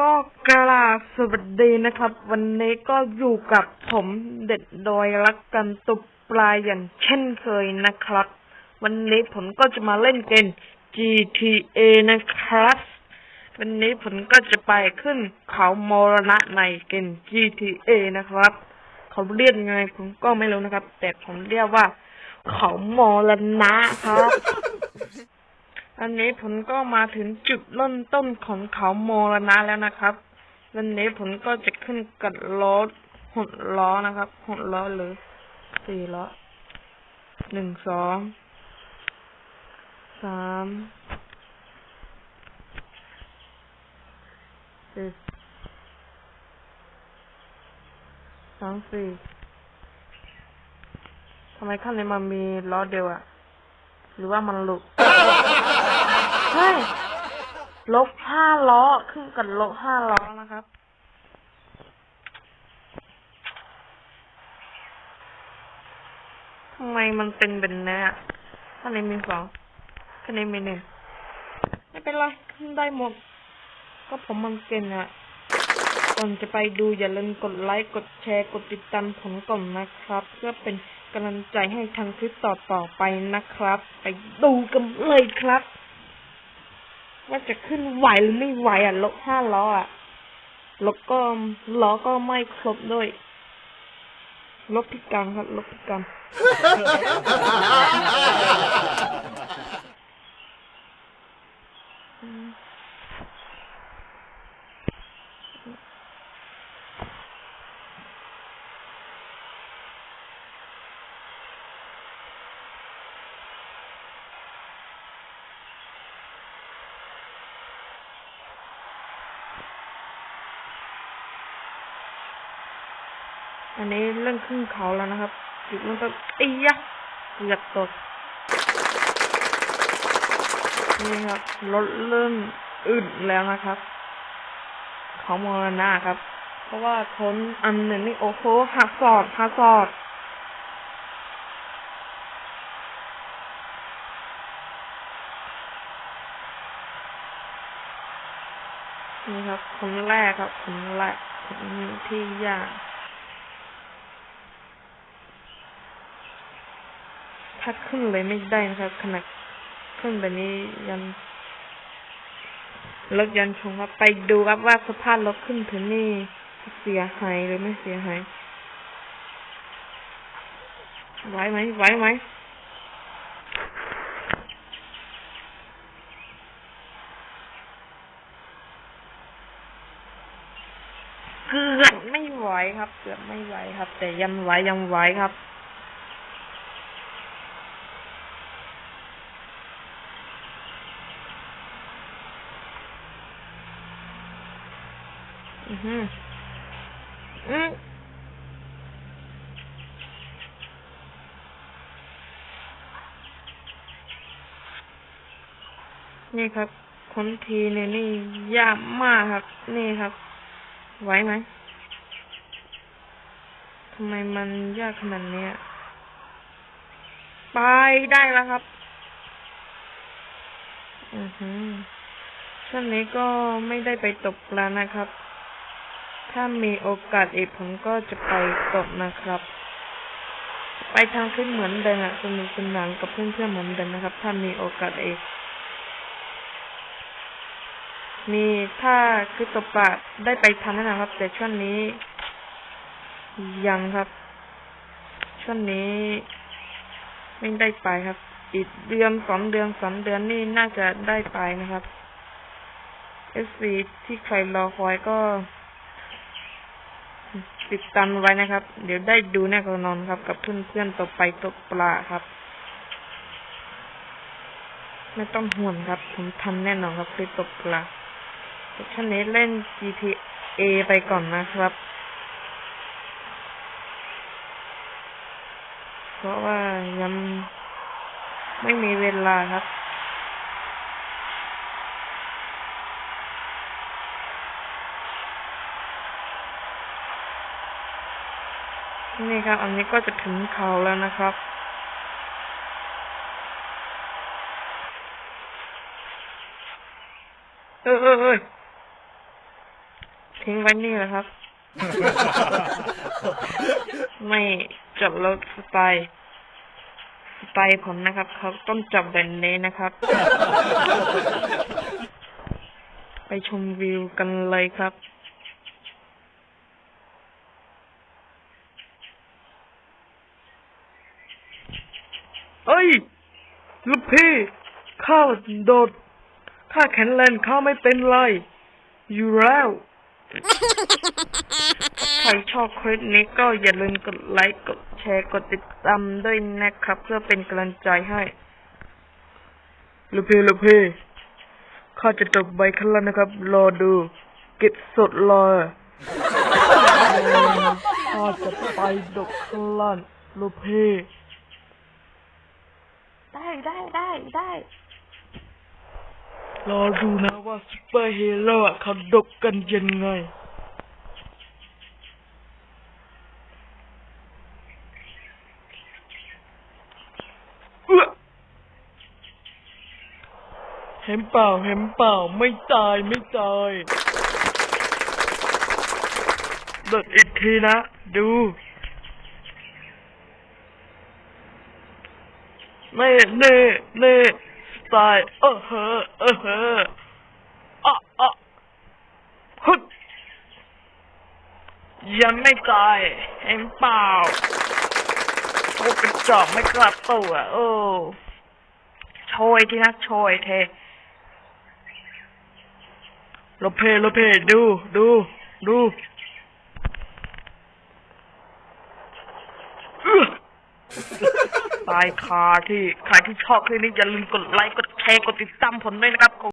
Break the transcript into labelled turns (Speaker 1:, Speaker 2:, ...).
Speaker 1: ก็กราบสวัสดีนะครับ วันนี้ก็อยู่กับผมเด็ดดอยรักกันตุบปลายอย่างเช่นเคยนะครับ วันนี้ผมก็จะมาเล่นเกม GTA นะครับ วันนี้ผมก็จะไปขึ้นเขามรณะในเกม GTA นะครับ เขาเรียกยังไงผมก็ไม่รู้นะครับ แต่ผมเรียกว่า เขามรณะครับ อันนี้ผมก็มาถึงจุดเริ่มต้นของเขาโมรณะแล้วนะครับ วันนี้ผมก็จะขึ้นกับล้อหดล้อนะครับหดล้อหรือสี่ล้อหนึ่งสองสามสี่สองสี่ทำไมข้างในมันมีล้อเดียวอะหรือว่ามันหลุด เฮ้ยลบห้าล้อขึ้นกับลบห้าล้อนะครับ ทำไมมันเป็นแบบนี้อะข้างในมีสองข้างในมีหนึ่งไม่เป็นไรขึ้นได้หมด ก็ผมมันเก่งอะก่อนจะไปดูอย่าลืมกดไลค์ กดแชร์ กดติดตามผมก่อนนะครับ เพื่อเป็นกำลังใจให้ทางคลิปต่อๆไปนะครับ ไปดูกันเลยครับ ว่าจะขึ้นไหวหรือไม่ไหวอะลบห้าล้ออะลบก็ล้อก็ไม่ครบด้วยลบพิกรรครับลบพิการ อันนี้เรื่องขึ้นเขาแล้วนะครับจุดมันต้นอียะเกือบตกนี่ครับรถเริ่มอึดแล้วนะครับเขามรณะครับ เพราะว่าทนอันหนึ่งนี่โอ้โหหักศอกหักศอกนี่ครับคนแรกครับคนแรกคนที่ยาก ถ้าขึ้นเลยไม่ได้นะครับขนาดขึ้นแบบนี้ยันรถยันชงครับไปดูครับว่าสภาพรถขึ้นถึงนี่เสียหายหรือไม่เสียหายไหวไหมไหวไหมเกือบไม่ไหวครับ เกือบไม่ไหวครับ แต่ยังไหวยังไหวครับ อือฮึอืมนี่ครับคนทีเนี่ยนี่ยากมากครับ นี่ครับ ไหวไหมทำไมมันยากขนาดนี้ไปได้แล้วครับ อือฮึช่วงนี้ก็ไม่ได้ไปตกปลานะครับ ถ้ามีโอกาสอีกผมก็จะไปตกนะครับ ไปทางขึ้นเหมือนเดิมอะสนุกสนานกับเพื่อนๆเหมือนเดิมนะครับ ถ้ามีโอกาสอีกมีถ้าคือตกปลาได้ไปทันนะครับ แต่ช่วงนี้ ยังครับ ช่วงนี้ไม่ได้ไปครับ อีกเดือนสองเดือนสามเดือนนี่น่าจะได้ไปนะครับ FC ที่ใครรอคอยก็ ติดตามไว้นะครับ เดี๋ยวได้ดูแน่นอนครับ กับเพื่อนๆต่อไปตกปลาครับ ไม่ต้องห่วงครับ ผมทำแน่นอนครับคือตกปลาแต่ช่วงนี้เล่น GTA ไปก่อนนะครับเพราะว่ายังไม่มีเวลาครับ นี่ครับ อันนี้ก็จะถึงเขาแล้วนะครับ เออเออเออทิ้งไว้นี่แหละครับ ไม่จับรถสไตล์สไตล์ผมนะครับ เขาต้องจับแบบนี้นะครับ ไปชมวิวกันเลยครับ เอ้ย ลูกพี่ ข้าวโดดถ้าแข็งแรงข้าไม่เป็นไร อยู่แล้วใครชอบคลิปนี้ก็อย่าลืมกดไลค์ กดแชร์ กดติดตามด้วยนะครับ เพื่อเป็นกำลังใจให้ลูกพี่ลูกพี่ ข้าจะตกใบขั้นแล้วนะครับ รอดู เก็บสดเลยข้าจะไปดกข้างล่างลูกพี่ ได้ได้ได้ได้ รอดูนะว่าซุปเปอร์ฮีโร่อะเขาดกกันยังไง เห็นเปล่าเห็นเปล่าไม่ตายไม่ตายเดินอีกทีนะ ดู เน่เน่เน่สไตล์เออเฮอเออเฮออะอะฮึดยังไม่ตายเห็นเปล่าโอ้กระจอกไม่กลับตัวโอ้โชยที่นักโชยเทโลเพโลเพดูดูดูเอื้อ ตายคาที่ใครที่ชอบคลิปนี้อย่าลืมกดไลค์กดแชร์กดติดตามผมด้วยนะครับ